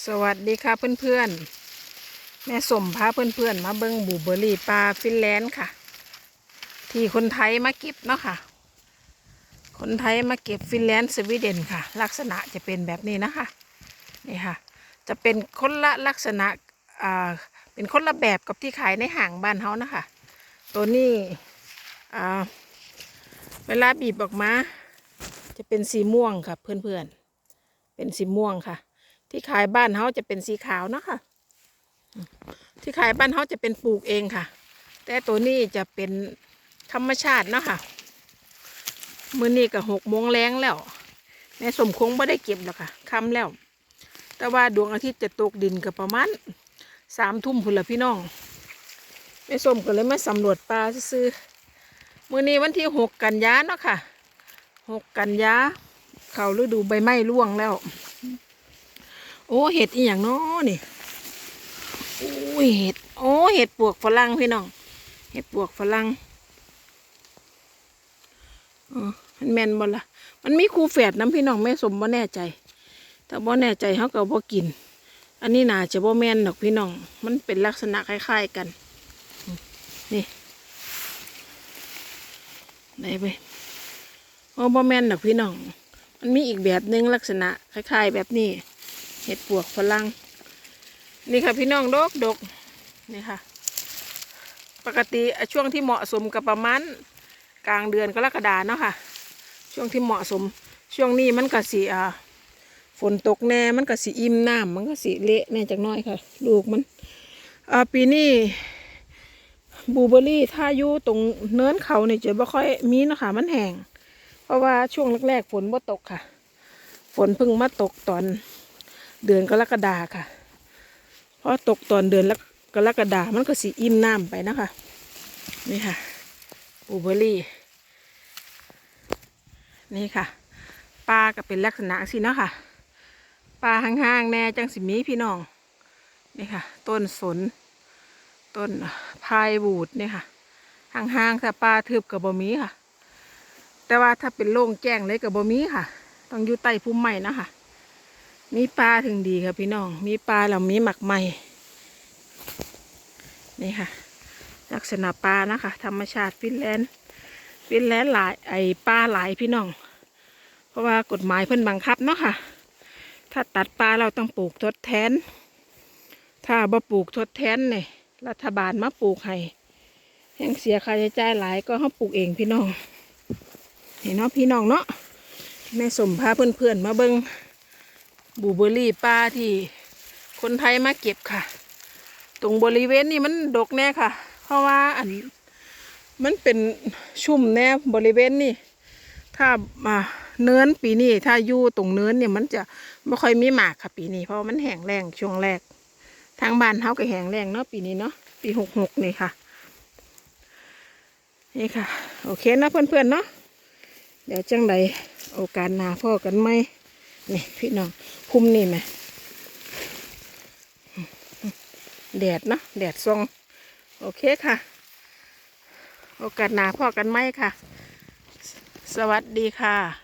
สวัสดีค่ะเพื่อนๆ แม่สมพาเพื่อนๆ มาเบิ้งบูเบอรี่ปลาฟินแลนด์ค่ะ ที่คนไทยมาเก็บเนาะค่ะ คนไทยมาเก็บฟินแลนด์สวีเดนค่ะ ลักษณะจะเป็นแบบนี้นะคะนี่ค่ะ จะเป็นคนละลักษณะอ่าเป็นคนละแบบกับที่ขายในห้างบ้านเฮานะคะ ตัวนี้อ่าเวลาบีบออกมา จะเป็นสีม่วงค่ะเพื่อนๆ เป็นสีม่วงค่ะ ที่ขายบ้านเขาจะเป็นสีขาวนะค่ะที่ขายบ้านเขาจะเป็นปลูกเองค่ะ แต่ตัวนี้จะเป็นธรรมชาตินะค่ะมื้อนี้ก็หกโมงแรงแล้วแม่สมคงไม่ได้เก็บหรอกค่ะค่ำแล้ว แต่ว่าดวงอาทิตย์จะตกดินก็ประมาณสามทุ่มพุ่นละพี่น้องแม่สมก็เลยมาสำรวจปลาซื้อมื้อนี้วันที่หกกันยาเนาะค่ะหกกันยา เขาฤดูใบไม้ร่วงแล้ว อ้เห็ดอีหยังนาะนี่โอ้เห็ดโอ้เห็ดปวกฝรั่งพี่น้องเห็ดปวกฝรั่งอ๋อมันแมนบ่ลละมันมีคูแฝดน้ำพี่น้องแม่สมบ่แน่ใจ แต่บ่แน่ใจเขาก็บ่กิน อันนี้น่าจะบ่แมนดอกพี่น้อง มันเป็นลักษณะคล้ายๆกัน นี่ไหนไปโอ้บ่แมนดอกพี่น้อง มันมีอีกแบบหนึ่งลักษณะคล้าย ๆ แบบนี้ เห็ดปวกฝรั่งนี่ค่ะพี่น้องดกดกนี่ค่ะ ปกติช่วงที่เหมาะสมกับประมาณกลางเดือนกรกฎาเนาะค่ะ ช่วงที่เหมาะสม ช่วงนี้มันก็สีอ่าฝนตกแน่มันก็สีอิ่มน้ำมันก็สีเละแน่จักน้อยค่ะ ลูกมันอ่าปีนี้บูเบอรี่ถ้าอยู่ตรงเนินเขาเนี่ยจะไม่ค่อยมีนะคะมันแห้งเพราะว่าช่วงแรกๆฝนบ่ตกค่ะ ฝนเพิ่งมาตกตอน เดือนกรกฎาค่ะ เพราะตกตอนเดือนกรกฎามันก็สีอิ่มน้ำไปนะคะ นี่ค่ะบูเบอร์รี่ นี่ค่ะ ปลาก็เป็นลักษณะสิเนาะค่ะ ปลาห่างๆ แน่จังสิมีพี่น้อง นี่ค่ะ ต้นสน ต้นพายบูดนี่ค่ะห่างๆถ้าปลาทึบกับบมีค่ะ แต่ว่าถ้าเป็นโล่งแจ้งเลยกับบมีค่ะ ต้องอยู่ใต้พุ่มไม้นะคะ มีปลาถึงดีค่ะพี่น้อง มีปลาแล้วมีหมักใหม่ นี่ค่ะ ลักษณะปลานะคะ ธรรมชาติฟินแลนด์ ฟินแลนด์หลายไอปลาหลายพี่น้อง เพราะว่ากฎหมายเพิ่นบังคับเนาะค่ะ ถ้าตัดปลาเราต้องปลูกทดแทน ถ้าบ่ปลูกทดแทนเนี่ยรัฐบาลมาปลูกให้แห่งเสียค่าใช้จ่ายหลายก็เขาปลูกเองพี่น้องเห็นเนาะพี่น้องเนาะแม่สมพาเพื่อนๆมาเบิ้ง บูเบอรี่ป้าที่ คนไทยมาเก็บค่ะ ตรงบริเวณนี้มันดกแน่ค่ะ เพราะว่าอันมันเป็นชุ่มแน่บริเวณนี้ถ้ามาเนื้อนปีนี้ถ้าอยู่ตรงเนื้อนเนี่ยมันจะไม่ค่อยมีหมากค่ะ ปีนี้เพราะมันแห้งแรงช่วงแรก ทางบ้านเขาก็แห้งแรงเนาะปีนี้เนาะปีหกหกนี่ค่ะ นี่ค่ะ โอเคนะเพื่อนๆเนาะเดี๋ยวจังใดโอกาสหน้าพ่อกันไหม นี่พี่น้องคุมนี่ไหมแดดเนาะแดดทรง โอเคค่ะ โอกาสหนาพ่อกันไหมค่ะ สวัสดีค่ะ